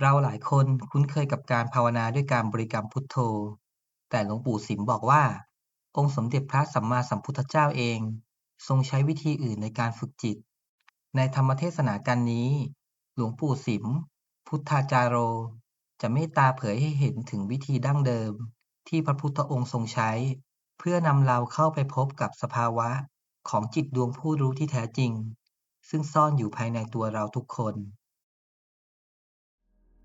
เราหลายคนคุ้นเคยกับการภาวนาด้วยการบริกรรมพุทโธ แต่หลวงปู่สิมบอกว่า องค์สมเด็จพระสัมมาสัมพุทธเจ้าเอง ทรงใช้วิธีอื่นในการฝึกจิต ในธรรมเทศนาการนี้ หลวงปู่สิม พุทธาจารโร จะเมตตาเผยให้เห็นถึงวิธีดั้งเดิม ที่พระพุทธองค์ทรงใช้ เพื่อนำเราเข้าไปพบกับสภาวะของจิตดวงผู้รู้ที่แท้จริง ซึ่งซ่อนอยู่ภายในตัวเราทุกคน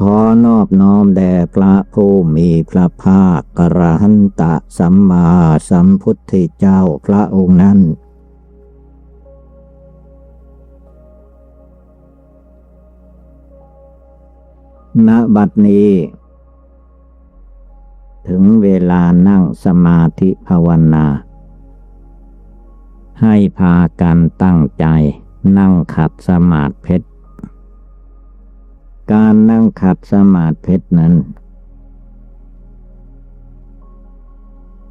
ขอนอบน้อมแด่พระผู้มีพระภาคกระหันตะสัมมาสัมพุทธเจ้าพระองค์นั้น ณ บัดนี้ ถึงเวลานั่งสมาธิภาวนา ให้พากันตั้งใจนั่งขัดสมาธิเพชร การนั่งขัดสมาธิเพชรนั้น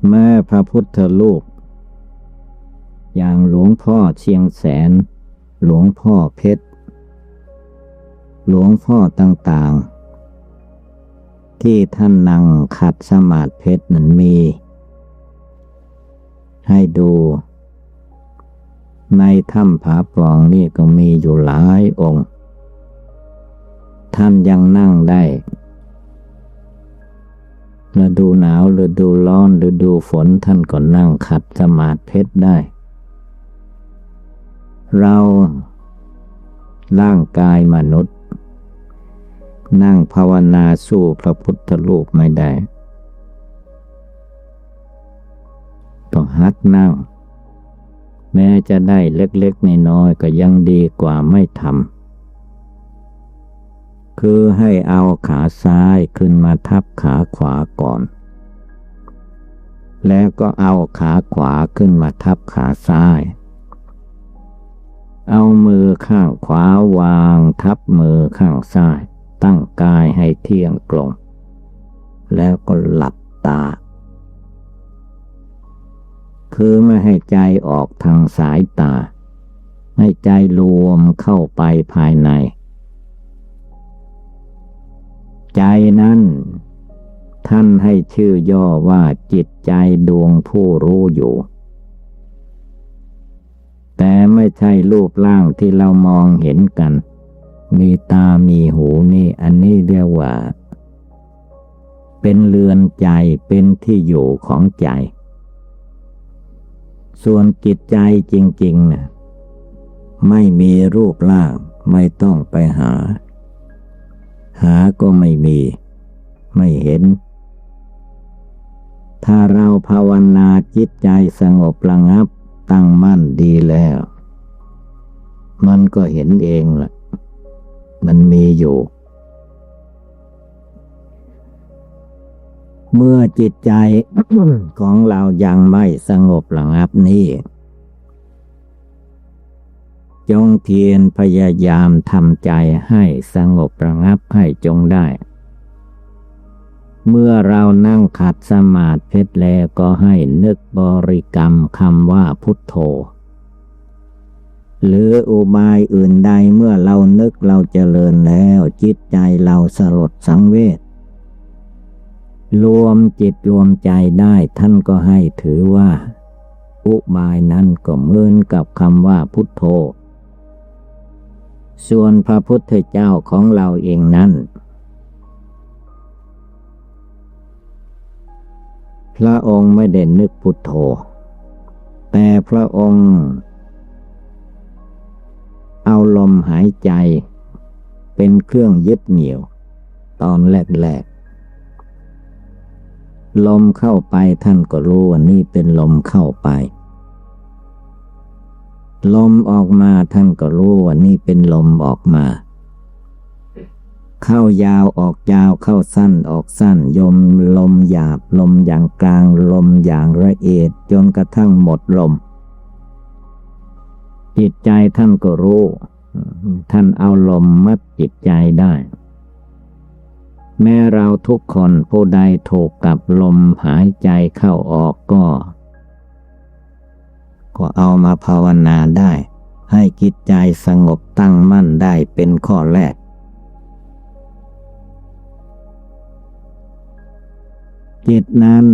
เมื่อพระพุทธรูปอย่างหลวงพ่อเชียงแสน หลวงพ่อเพชร หลวงพ่อต่างๆ ที่ท่านนั่งขัดสมาธิเพชรนั้นมี ให้ดู ในถ้ำผาปล่องนี่ก็มีอยู่หลายองค์ ท่านยังนั่งได้ฤดูหนาวฤดูร้อนฤดูฝนท่านก็นั่งขัดสมาธิเพชรได้ เราร่างกายมนุษย์ นั่งภาวนาสู้พระพุทธรูปไม่ได้ ต้องหัดนั่ง แม้จะได้เล็กๆน้อยๆก็ยังดีกว่าไม่ทำ คือให้เอาขาซ้ายขึ้นมาทับขาขวาก่อน แล้วก็เอาขาขวาขึ้นมาทับขาซ้าย เอามือข้างขวาวางทับมือข้างซ้าย ตั้งกายให้เที่ยงตรง แล้วก็หลับตา คือไม่ให้ใจออกทางสายตา ให้ใจรวมเข้าไปภายใน ใจนั้น ท่านให้ชื่อย่อว่าจิตใจดวงผู้รู้อยู่ แต่ไม่ใช่รูปร่างที่เรามองเห็นกัน มีตามีหูนี่อันนี้เรียกว่า เป็นเรือนใจเป็นที่อยู่ของใจ ส่วนจิตใจจริงๆนะไม่มีรูปร่างไม่ต้องไปหา หาก็ไม่มี ไม่เห็น ถ้าเราภาวนาจิตใจสงบระงับตั้งมั่นดีแล้ว มันก็เห็นเองล่ะ มันมีอยู่ เมื่อจิตใจของเรายังไม่สงบระงับนี้ จงเพียรพยายามทำใจให้สงบระงับให้จงได้ เมื่อเรานั่งขัดสมาธิเพชรแล้วก็ให้นึกบริกรรมคำว่าพุทโธ หรืออุบายอื่นใดเมื่อเรานึกเราเจริญแล้วจิตใจเราสลดสังเวชรวมจิตรวมใจได้ท่านก็ให้ถือว่า อุบายนั้นก็เหมือนกับคำว่าพุทโธ ส่วนพระพุทธเจ้าของเราเองนั้น พระองค์ไม่ได้นึกพุทโธ แต่พระองค์ เอาลมหายใจ เป็นเครื่องยึดเหนี่ยว ตอนแรกๆ ลมเข้าไปท่านก็รู้ว่านี่เป็นลมเข้าไป ลมออกมาท่านก็รู้ว่านี่เป็นลมออกมา เข้ายาวออกยาวเข้าสั้นออกสั้น ยมลมหยาบลมอย่างกลางลมอย่างละเอียดจนกระทั่งหมดลม จิตใจท่านก็รู้ ท่านเอาลมมัดจิตใจได้ แม้เราทุกคนผู้ใดถูกกับลมหายใจเข้าออกก็ ก็เอามาภาวนาได้ ให้จิตใจสงบตั้งมั่นได้เป็นข้อแรก จิตนั้น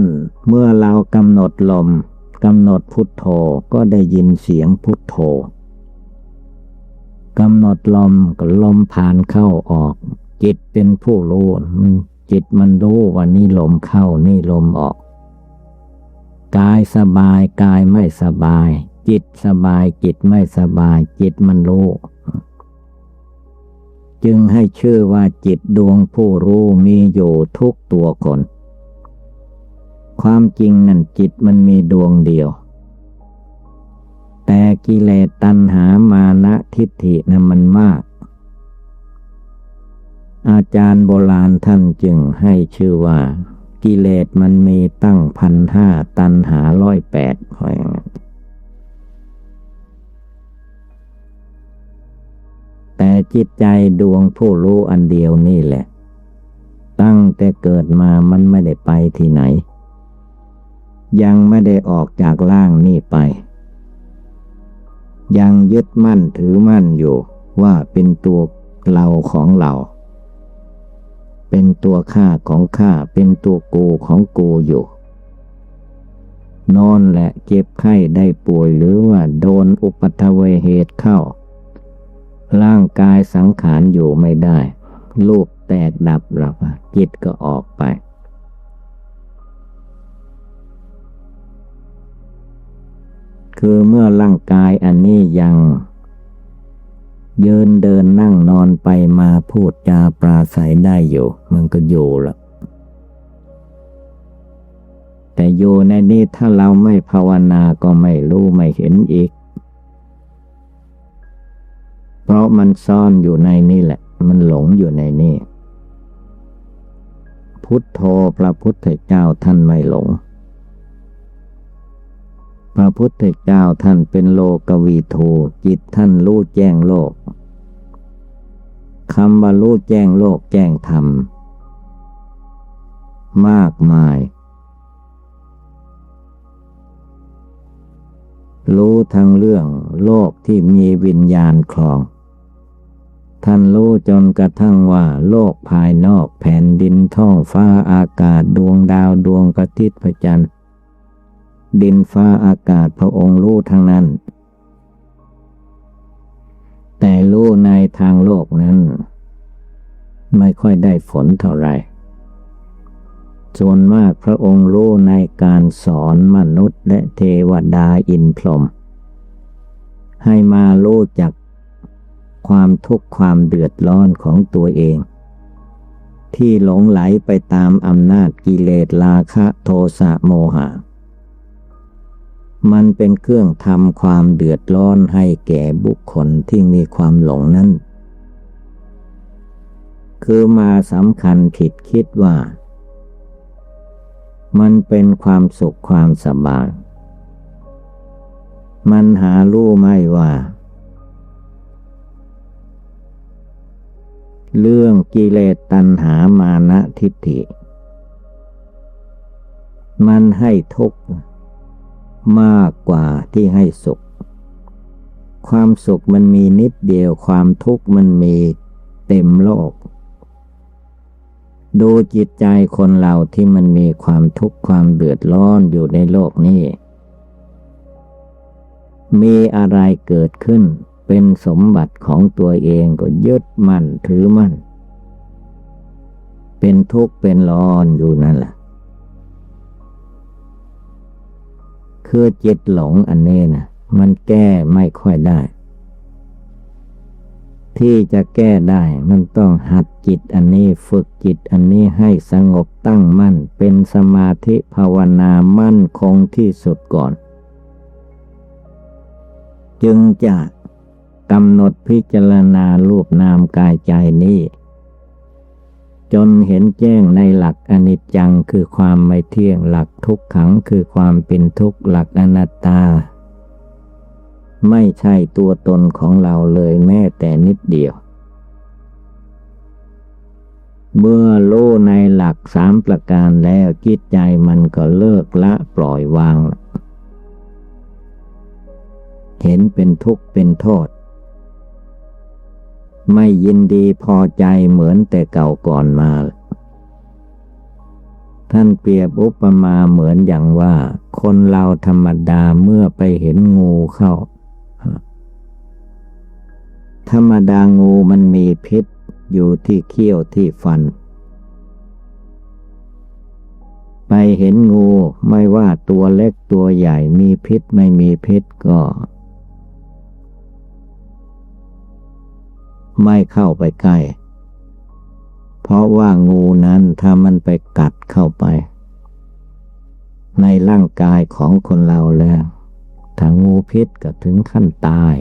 เมื่อเรากำหนดลมกำหนดพุทโธก็ได้ยินเสียงพุทโธกำหนดลมก็ลมผ่านเข้าออก จิตเป็นผู้รู้จิตมันรู้ว่านี่ลมเข้านี่ลมออก กายสบายกายไม่สบาย จิตสบายจิตไม่สบาย จิตมันรู้ จึงให้ชื่อว่าจิตดวงผู้รู้มีอยู่ทุกตัวคน ความจริงนั่นจิตมันมีดวงเดียว แต่กิเลสตัณหามานะทิฏฐินั้นมันมาก อาจารย์โบราณท่านจึงให้ชื่อว่า กิเลสมันมีตั้งพันห้าตัณหาร้อยแปดคอยางแต่จิตใจดวงผู้รู้อันเดียวนี่แหละ ตั้งแต่เกิดมามันไม่ได้ไปที่ไหน ยังไม่ได้ออกจากร่างนี่ไป ยังยึดมั่นถือมั่นอยู่ว่าเป็นตัวเราของเรา เป็นตัวข้าของข้าเป็นตัวโกของโกอยู่ นอนและเจ็บไข้ได้ป่วยหรือว่าโดนอุปัทเวเหตุเข้า ร่างกายสังขารอยู่ไม่ได้รูปแตกดับหลับจิตก็ออกไปคือเมื่อร่างกายอันนี้ยัง ยืนเดินนั่งนอนไปมาพูดจาปราศัยได้อยู่ มันก็อยู่ละแต่อยู่ในนี้ถ้าเราไม่ภาวนาก็ไม่รู้ไม่เห็นอีก เพราะมันซ่อนอยู่ในนี่แหละ มันหลงอยู่ในนี่ พุทโธพระพุทธเจ้าท่านไม่หลง พระพุทธเจ้าท่านเป็นโลกวีโทจิตท่านรู้แจ้งโลกคำว่ารู้แจ้งโลกแจ้งธรรม มากมาย รู้ทั้งเรื่องโลกที่มีวิญญาณครอง ท่านรู้จนกระทั่งว่า โลกภายนอกแผ่นดินท้องฟ้าอากาศดวงดาวดวงกระติดพระจันทร์ ดินฟ้าอากาศพระองค์รู้ทั้งนั้น แต่รู้ในทางโลกนั้น ไม่ค่อยได้ผลเท่าไหร่ส่วนมากพระองค์รู้ในการสอนมนุษย์และเทวดาอินพรหมให้มารู้จักความทุกข์ความเดือดร้อนของตัวเอง ที่หลงไหลไปตามอำนาจกิเลสราคะโทสะโมหะ มันเป็นเครื่องทำความเดือดร้อนให้แก่บุคคลที่มีความหลงนั้น คือมาสำคัญผิดคิดว่า มันเป็นความสุขความสบาย มันหารู้ไม่ว่า เรื่องกิเลสตัณหามานะทิฏฐิ มันให้ทุกข์ มากกว่าที่ให้สุข ความสุขมันมีนิดเดียวความทุกข์มันมีเต็มโลก ดูจิตใจคนเราที่มันมีความทุกข์ความเดือดร้อนอยู่ในโลกนี้ มีอะไรเกิดขึ้นเป็นสมบัติของตัวเองก็ยึดมั่นถือมั่น เป็นทุกข์เป็นร้อนอยู่นั่นแหละ คือจิตหลงอันนี้นะมันแก้ไม่ค่อยได้ ที่จะแก้ได้มันต้องหัดจิตอันนี้ฝึกจิตอันนี้ให้สงบตั้งมั่น เป็นสมาธิภาวนามั่นคงที่สุดก่อน จึงจะกำหนดพิจารณารูปนามกายใจนี้ จนเห็นแจ้งในหลักอนิจจังคือความไม่เที่ยงหลักทุกขังคือความเป็นทุกข์หลักอนัตตา ไม่ใช่ตัวตนของเราเลยแม้แต่นิดเดียว เมื่อโลในหลักสามประการแล้วจิตใจมันก็เลิกละปล่อยวาง เห็นเป็นทุกข์เป็นโทษ ไม่ยินดีพอใจเหมือนแต่เก่าก่อนมา ท่านเปรียบอุปมาเหมือนอย่างว่า คนเราธรรมดาเมื่อไปเห็นงูเข้า ธรรมดางูมันมีพิษอยู่ที่เขี้ยวที่ฟัน ไปเห็นงูไม่ว่าตัวเล็กตัวใหญ่มีพิษไม่มีพิษก็ ไม่เข้าไปใกล้ เพราะว่างูนั้นถ้ามันไปกัดเข้าไป ในร่างกายของคนเราแล้วถ้างูพิษก็ถึงขั้นตาย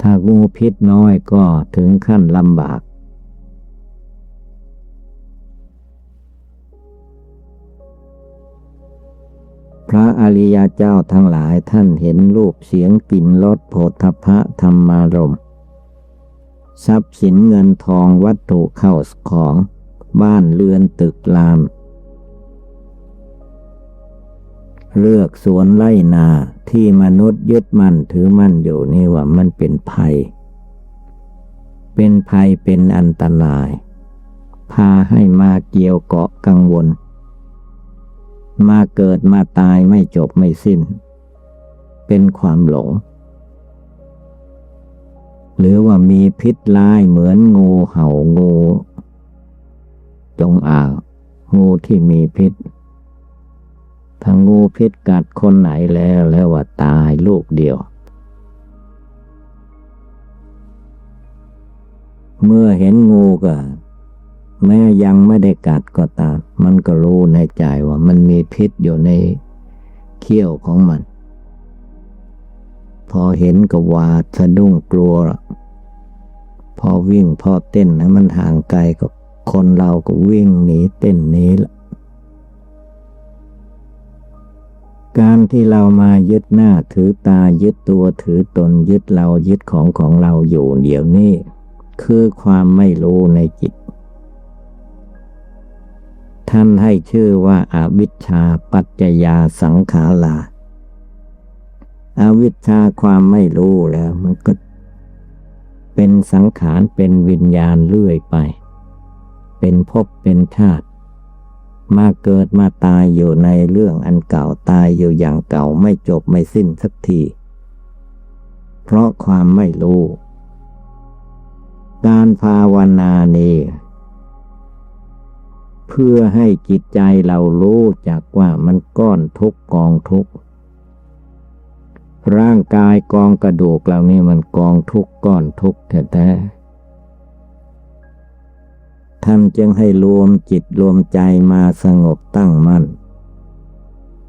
ถ้างูพิษน้อยก็ถึงขั้นลำบากพระอริยเจ้าทั้งหลายท่านเห็นรูปเสียงกลิ่นรสโผฏฐพะธรรมารมณ์ ทรัพย์สินเงินทองวัตถุเข้าของบ้านเรือนตึกราม เลือกสวนไล่นาที่มนุษย์ยึดมั่นถือมั่นอยู่นี่ว่ามันเป็นภัย เป็นภัยเป็นอันตราย พาให้มาเกี่ยวเกาะกังวล มาเกิดมาตายไม่จบไม่สิ้น เป็นความหลง หรือว่ามีพิษร้ายเหมือนงูเห่างูจงอางงูที่มีพิษถ้างูพิษกัดคนไหนแล้วแล้วว่าตายลูกเดียว เมื่อเห็นงูก็แม้ยังไม่ได้กัดก็ตาม มันก็รู้ในใจว่ามันมีพิษอยู่ในเขี้ยวของมัน อเห็นก็หวาดสะดุ้งกลัว พอวิ่งพอเต้นให้มันห่างไกลก็คนเราก็วิ่งหนีเต้นหนี้ละการที่เรามายึดหน้าถือตายึดตัวถือตนยึดเรายึดของของเราอยู่เดี๋ยวนี้ คือความไม่รู้ในจิต ท่านให้ชื่อว่าอาวิชชาปัจจยาสังขารา อวิชชาความไม่รู้แล้ว มันก็ เป็นสังขารเป็นวิญญาณเรื่อยไป เป็นภพเป็นชาติมาเกิดมาตายอยู่ในเรื่องอันเก่าตายอยู่อย่างเก่าไม่จบไม่สิ้นสักที เพราะความไม่รู้ การภาวนานี้เพื่อให้จิตใจเรารู้จักว่ามันก้อนทุกกองทุก ร่างกายกองกระดูกเหล่านี้มันกองทุกก้อนทุกแท้ๆ ท่านจึงให้รวมจิตรวมใจมาสงบตั้งมั่น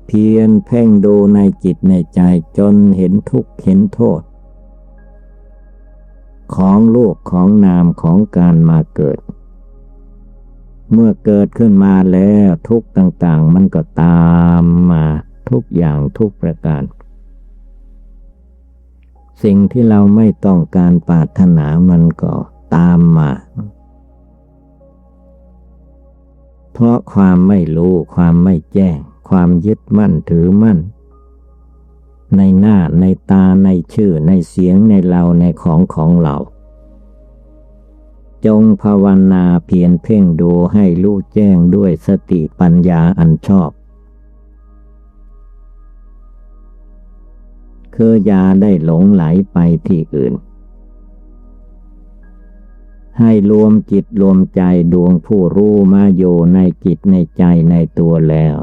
เพียรเพ่งดูในจิตในใจจนเห็นทุกข์เห็นโทษ ของลูกของนามของการมาเกิด เมื่อเกิดขึ้นมาแล้วทุกต่างๆ มันก็ตามมาทุกอย่างทุกประการ สิ่งที่เราไม่ต้องการปรารถนามันก็ตามมา เพราะความไม่รู้ความไม่แจ้ง ความยึดมั่นถือมั่น ในหน้าในตาในชื่อในเสียงในเราในของของเรา จงภาวนาเพียรเพ่งดูให้รู้แจ้งด้วยสติปัญญาอันชอบ คืออย่าได้หลงไหลไปที่อื่น ให้รวมจิตรวมใจดวงผู้รู้มาอยู่ในจิตในใจในตัวแล้ว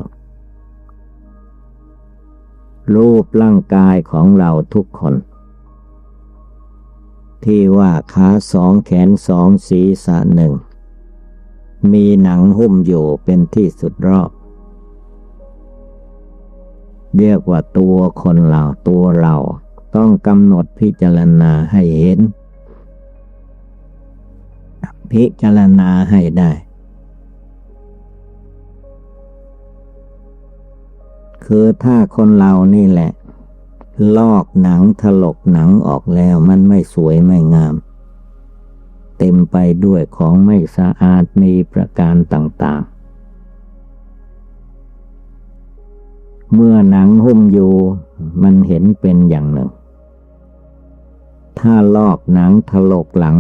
รูปร่างกายของเราทุกคน ที่ว่าขาสองแขนสองศีรษะหนึ่ง มีหนังหุ้มอยู่เป็นที่สุดรอบ เรียกว่าตัวคนเราตัวเรา ต้องกำหนดพิจารณาให้เห็น พิจารณาให้ได้ คือถ้าคนเรานี่แหละ ลอกหนังถลกหนังออกแล้วมันไม่สวยไม่งาม เต็มไปด้วยของไม่สะอาดมีประการต่าง เมื่อหนังหุ้มอยู่มันเห็นเป็นอย่างหนึ่ง ถ้าลอกหนังถลกหลัง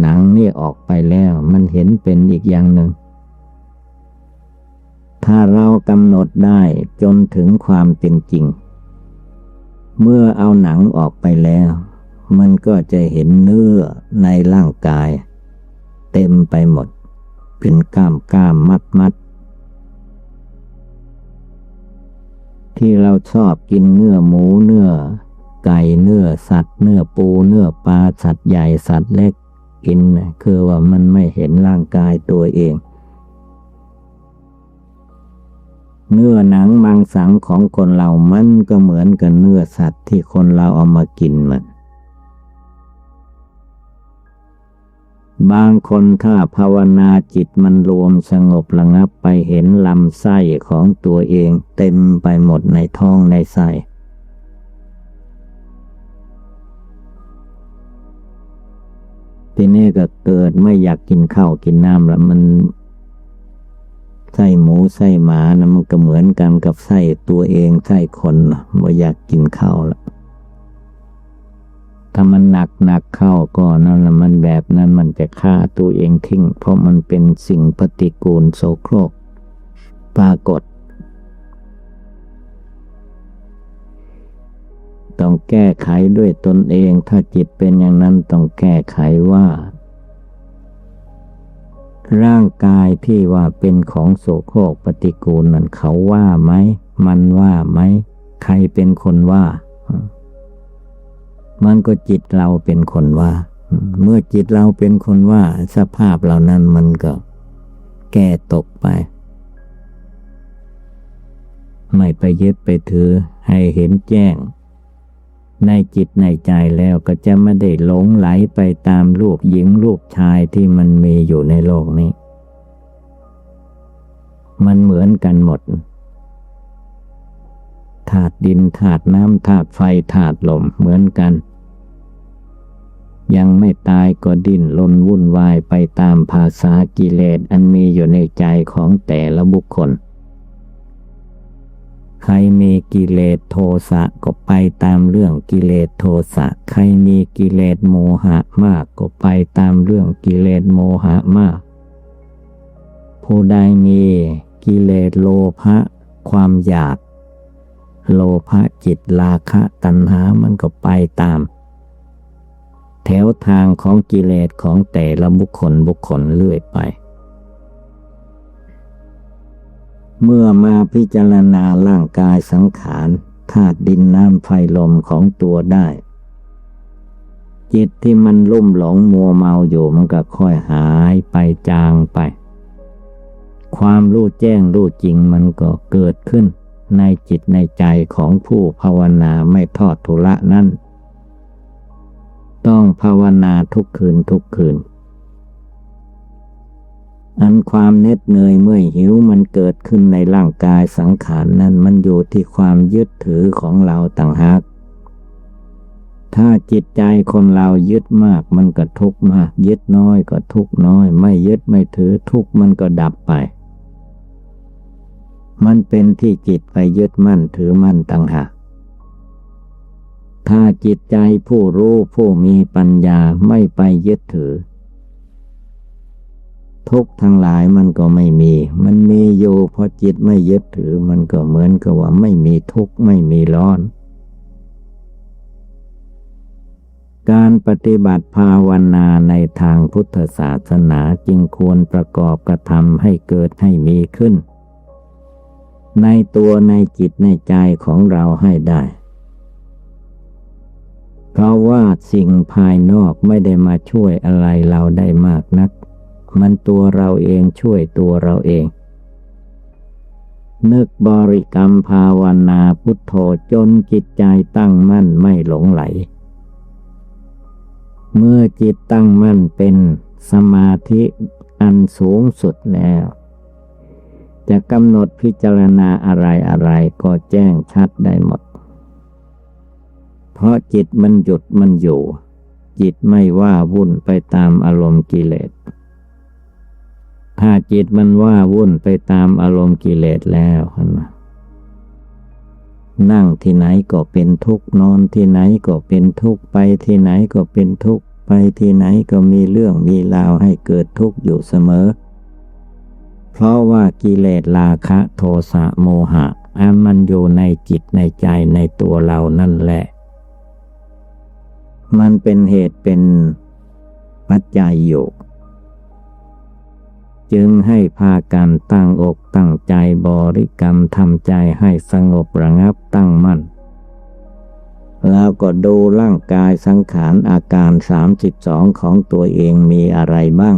หนังนี่ออกไปแล้ว มันเห็นเป็นอีกอย่างหนึ่ง ถ้าเรากำหนดได้จนถึงความเป็นจริง เมื่อเอาหนังออกไปแล้ว มันก็จะเห็นเนื้อในร่างกาย เต็มไปหมด เป็นก้ามก้ามมัดมัด ที่เราชอบกินเนื้อหมูเนื้อ ไก่เนื้อสัตว์เนื้อปูเนื้อปลาสัตว์ใหญ่สัตว์เล็ก กินคือว่ามันไม่เห็นร่างกายตัวเอง เนื้อหนังมังสังของคนเรามันก็เหมือนกับเนื้อสัตว์ที่คนเราเอามากินมัน บางคนถ้าภาวนาจิตมันรวมสงบระงับไปเห็นลำไส้ของตัวเองเต็มไปหมดในท้องในไส้ทีนี้ก็เกิดไม่อยากกินข้าวกินน้ำแล้วมันไส้หมูไส้หมานะมันก็เหมือนกันกับไส้ตัวเองไส้คนไม่อยากกินข้าวแล้ว ถ้ามันหนักหนักเข้าก็นั่นแหละมันแบบนั้นมันจะฆ่าตัวเองทิ้ง เพราะมันเป็นสิ่งปฏิกูลโสโครก ปรากฏ ต้องแก้ไขด้วยตนเอง ถ้าจิตเป็นอย่างนั้นต้องแก้ไขว่า ร่างกายที่ว่าเป็นของโสโครกปฏิกูลนั้นเขาว่าไหม มันว่าไหม ใครเป็นคนว่า มันก็จิตเราเป็นคนว่า เมื่อจิตเราเป็นคนว่า สภาพเหล่านั้นมันก็ แก้ตกไป ไม่ไปยึดไปถือให้เห็นแจ้ง ในจิตในใจแล้วก็จะไม่ได้หลงไหลไปตามรูปหญิงรูปชายที่มันมีอยู่ในโลกนี้ มันเหมือนกันหมดถาดดินถาดน้ำถาดไฟถาดลมเหมือนกัน ยังไม่ตายก็ดิ้นรนวุ่นวายไปตามภาษากิเลสอันมีอยู่ในใจของแต่ละบุคคล ใครมีกิเลสโทสะก็ไปตามเรื่องกิเลสโทสะ ใครมีกิเลสโมหะมากก็ไปตามเรื่องกิเลสโมหะมาก ผู้ใดมีกิเลสโลภะความอยาก โลภะจิตราคะตัณหามันก็ไปตาม แถวทางของกิเลสของแต่ละบุคคลบุคคลเรื่อยไป เมื่อมาพิจารณาร่างกายสังขารธาตุดินน้ำไฟลมของตัวได้ จิตที่มันลุ่มหลงมัวเมาอยู่มันก็ค่อยหายไปจางไป ความรู้แจ้งรู้จริงมันก็เกิดขึ้นในจิตในใจของผู้ภาวนาไม่ทอดทุละนั้น ต้องภาวนาทุกคืนทุกคืน อันความเน็ดเหนื่อยเมื่อยหิวมันเกิดขึ้นในร่างกายสังขารนั้นมันอยู่ที่ความยึดถือของเราต่างหากถ้าจิตใจคนเรายึดมากมันก็ทุกมาก ยึดน้อยก็ทุกน้อย ไม่ยึดไม่ถือทุกมันก็ดับไป มันเป็นที่จิตไปยึดมั่นถือมั่นต่างหาก ถ้าจิตใจผู้รู้ผู้มีปัญญาไม่ไปยึดถือ ทุกทั้งหลายมันก็ไม่มี มันมีอยู่พอจิตไม่ยึดถือ มันก็เหมือนกับว่าไม่มีทุกข์ไม่มีร้อนการปฏิบัติภาวนาในทางพุทธศาสนาจึงควรประกอบกระทำให้เกิดให้มีขึ้น ในตัวในจิตในใจของเราให้ได้ เพราะว่าสิ่งภายนอกไม่ได้มาช่วยอะไรเราได้มากนัก มันตัวเราเองช่วยตัวเราเอง นึกบริกรรมภาวนาพุทโธจนจิตใจตั้งมั่นไม่หลงไหล เมื่อจิตตั้งมั่นเป็นสมาธิอันสูงสุดแล้ว จะกำหนดพิจารณาอะไรอะไรก็แจ้งชัดได้หมด เพราะจิตมันหยุดมันอยู่ จิตไม่ว่าวุ่นไปตามอารมณ์กิเลส ถ้าจิตมันว่าวุ่นไปตามอารมณ์กิเลสแล้วนะนั่งที่ไหนก็เป็นทุกข์นอนที่ไหนก็เป็นทุกข์ไปที่ไหนก็เป็นทุกข์ไปที่ไหนก็มีเรื่องมีราวให้เกิดทุกข์อยู่เสมอ เพราะว่ากิเลสราคะโทสะโมหะอันมันอยู่ในจิตในใจในตัวเรานั่นแหละ มันเป็นเหตุเป็นปัจจัยอยู่ จึงให้พากันตั้งอกตั้งใจบริกรรมทำใจให้สงบระงับตั้งมั่น แล้วก็ดูร่างกายสังขารอาการสามสิบสองของตัวเองมีอะไรบ้าง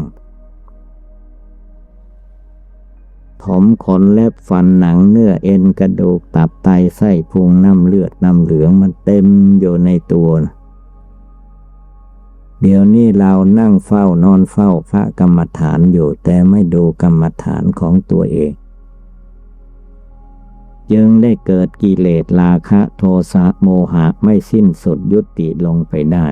ผมขนเล็บฟันหนังเนื้อเอ็นกระดูกตับไตไส้พุงน้ำเลือดน้ำเหลืองมันเต็มอยู่ในตัวนะ เดี๋ยวนี้เรานั่งเฝ้านอนเฝ้าพระกรรมฐานอยู่แต่ไม่ดูกรรมฐานของตัวเอง จึงได้เกิดกิเลสราคะโทสะโมหะไม่สิ้นสุดยุติลงไปได้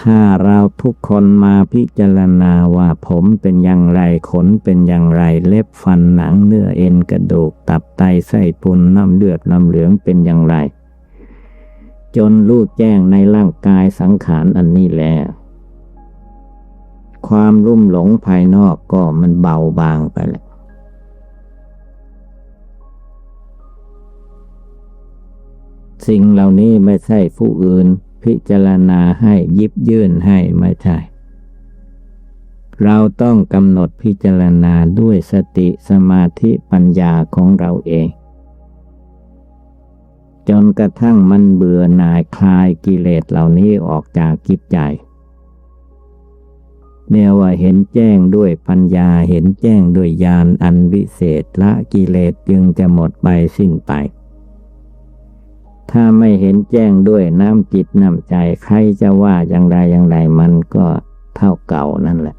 ถ้าเราทุกคนมาพิจารณาว่าผมเป็นอย่างไรขนเป็นอย่างไรเล็บฟันหนังเนื้อเอ็นกระดูกตับไตไส้พุนน้ำเลือดน้ำเหลืองเป็นอย่างไร จนรู้แจ้งในร่างกายสังขารอันนี้แล้วความรุ่มหลงภายนอกก็มันเบาบางไปแล้วสิ่งเหล่านี้ไม่ใช่ผู้อื่น พิจารณาให้ยิบยื่นให้ไม่ใช่ เราต้องกำหนดพิจารณาด้วยสติสมาธิปัญญาของเราเอง จนกระทั่งมันเบื่อหน่ายคลายกิเลสเหล่านี้ออกจากกิจใจเนี่ยว่าเห็นแจ้งด้วยปัญญาเห็นแจ้งด้วยญาณอันวิเศษละกิเลสจึงจะหมดไปสิ้นไป ถ้าไม่เห็นแจ้งด้วยน้ำจิตน้ำใจใครจะว่าอย่างไรอย่างไรมันก็เท่าเก่านั่นแหละ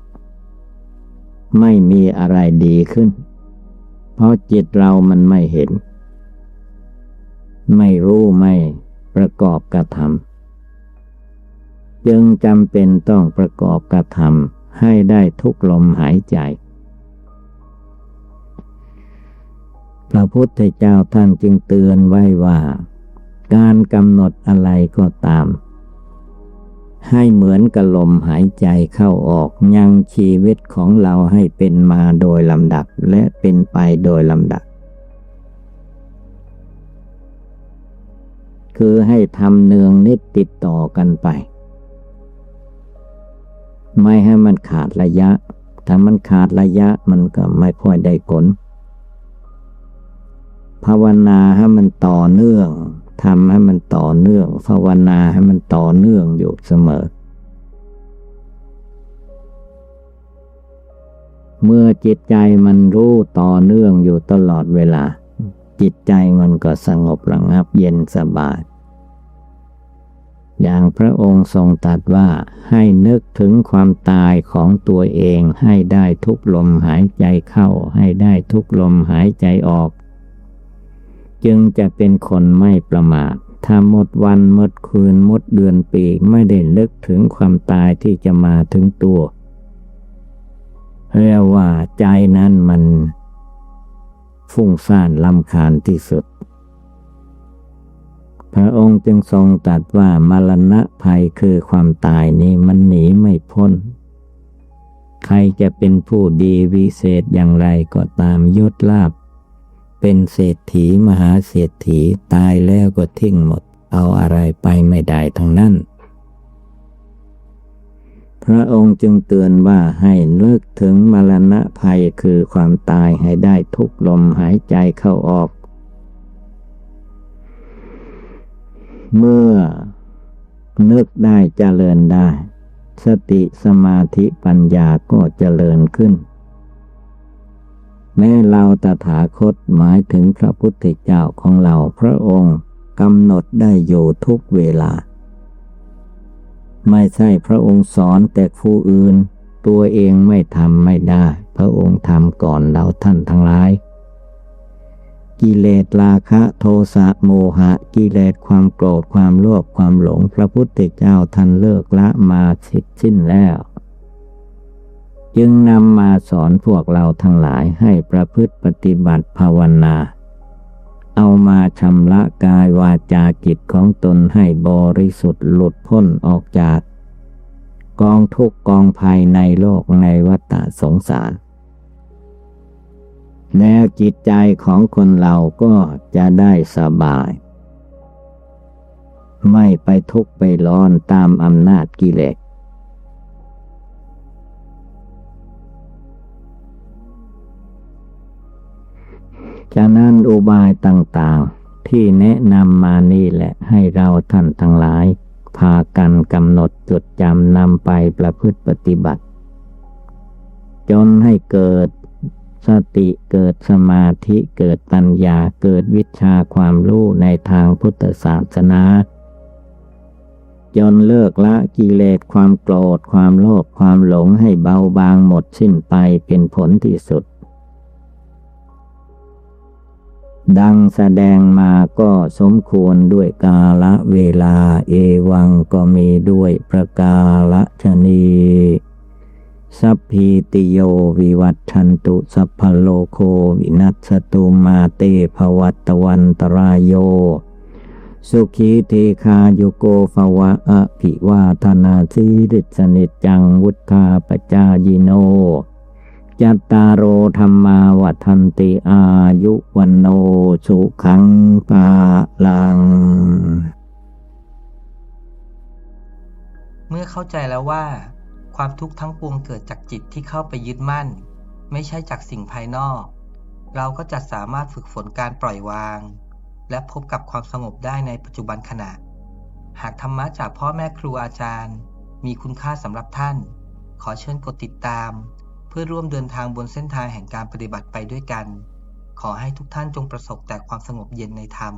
ไม่มีอะไรดีขึ้น เพราะจิตเรามันไม่เห็น ไม่รู้ไม่ประกอบกระทำจึงจำเป็นต้องประกอบกระทำให้ได้ทุกลมหายใจ พระพุทธเจ้าท่านจึงเตือนไว้ว่า การกำหนดอะไรก็ตาม ให้เหมือนกับลมหายใจเข้าออกยังชีวิตของเราให้เป็นมาโดยลำดับและเป็นไปโดยลำดับ คือให้ทำเนืองนิดติดต่อกันไป ไม่ให้มันขาดระยะ ถ้ามันขาดระยะมันก็ไม่ค่อยได้ผลภาวนาให้มันต่อเนื่องทำให้มันต่อเนื่อง ภาวนาให้มันต่อเนื่องอยู่เสมอ เมื่อจิตใจมันรู้ต่อเนื่องอยู่ตลอดเวลา จิตใจมันก็สงบระงับเย็นสบายอย่างพระองค์ทรงตรัสว่าให้นึกถึงความตายของตัวเองให้ได้ทุกลมหายใจเข้าให้ได้ทุกลมหายใจออก จึงจะเป็นคนไม่ประมาทถ้าหมดวันหมดคืนหมดเดือนปีไม่ได้นึกถึงความตายที่จะมาถึงตัวเรียกว่าใจนั้นมัน ฟุ้งซ่านลำคาญที่สุด พระองค์จึงทรงตรัสว่ามรณะภัยคือความตายนี้มันหนีไม่พ้น ใครจะเป็นผู้ดีวิเศษอย่างไรก็ตามยศลาบ เป็นเศรษฐีมหาเศรษฐีตายแล้วก็ทิ้งหมด เอาอะไรไปไม่ได้ทั้งนั้น พระองค์จึงเตือนว่าให้เลิกถึงมรณะภัยคือความตายให้ได้ทุกลมหายใจเข้าออก เมื่อนึกได้เจริญได้ สติสมาธิปัญญาก็เจริญขึ้น แม้เราตถาคตหมายถึงพระพุทธเจ้าของเราพระองค์กำหนดได้อยู่ทุกเวลา ไม่ใช่พระองค์สอนแต่ผู้อื่น ตัวเองไม่ทำไม่ได้ พระองค์ทำก่อนเราท่านทั้งหลาย กิเลสราคะโทสะโมหะ กิเลสความโกรธความโลภความหลงพระพุทธเจ้าท่านเลิกละมาสิสิ้นแล้ว จึงนำมาสอนพวกเราทั้งหลายให้ประพฤติปฏิบัติภาวนา เอามาชำระกายวาจาจิตของตนให้บริสุทธิ์หลุดพ้นออกจาก กองทุกกองภัยในโลกในวัฏสงสาร แล้วจิตใจของคนเราก็จะได้สบาย ไม่ไปทุกข์ไปร้อนตามอำนาจกิเลส ฉะนั้นอุบายต่างๆ ที่แนะนำมานี่แหละให้เราท่านทั้งหลาย พากันกำหนดจดจำนำไปประพฤติปฏิบัติ จนให้เกิดสติเกิดสมาธิเกิดปัญญาเกิดวิชาความรู้ในทางพุทธศาสนาจนเลิกละกิเลสความโกรธความโลภความหลงให้เบาบางหมดสิ้นไปเป็นผลที่สุด ดังแสดงมาก็สมควรด้วยกาละเวลาเอวังก็มีด้วยประกาละชนีสัพพีติโยวิวัตชันตุสัพพโลโควินัสตุมาเตภวัตวันตรายโย สุขีเทคาโยโกภวะอภิวาธนาสีริสนิจังวุธาปจายิโน จัตตารโอธรรมาวัฏันติอายุวันโนสุขังปาลัง เมื่อเข้าใจแล้วว่า ความทุกข์ทั้งปวงเกิดจากจิตที่เข้าไปยึดมั่น ไม่ใช่จากสิ่งภายนอก เราก็จะสามารถฝึกฝนการปล่อยวาง และพบกับความสงบได้ในปัจจุบันขณะ หากธรรมะจากพ่อแม่ครูอาจารย์ มีคุณค่าสำหรับท่าน ขอเชิญกดติดตาม เพื่อร่วมเดินทางบนเส้นทางแห่งการปฏิบัติไปด้วยกัน ขอให้ทุกท่านจงประสบแต่ความสงบเย็นในธรรม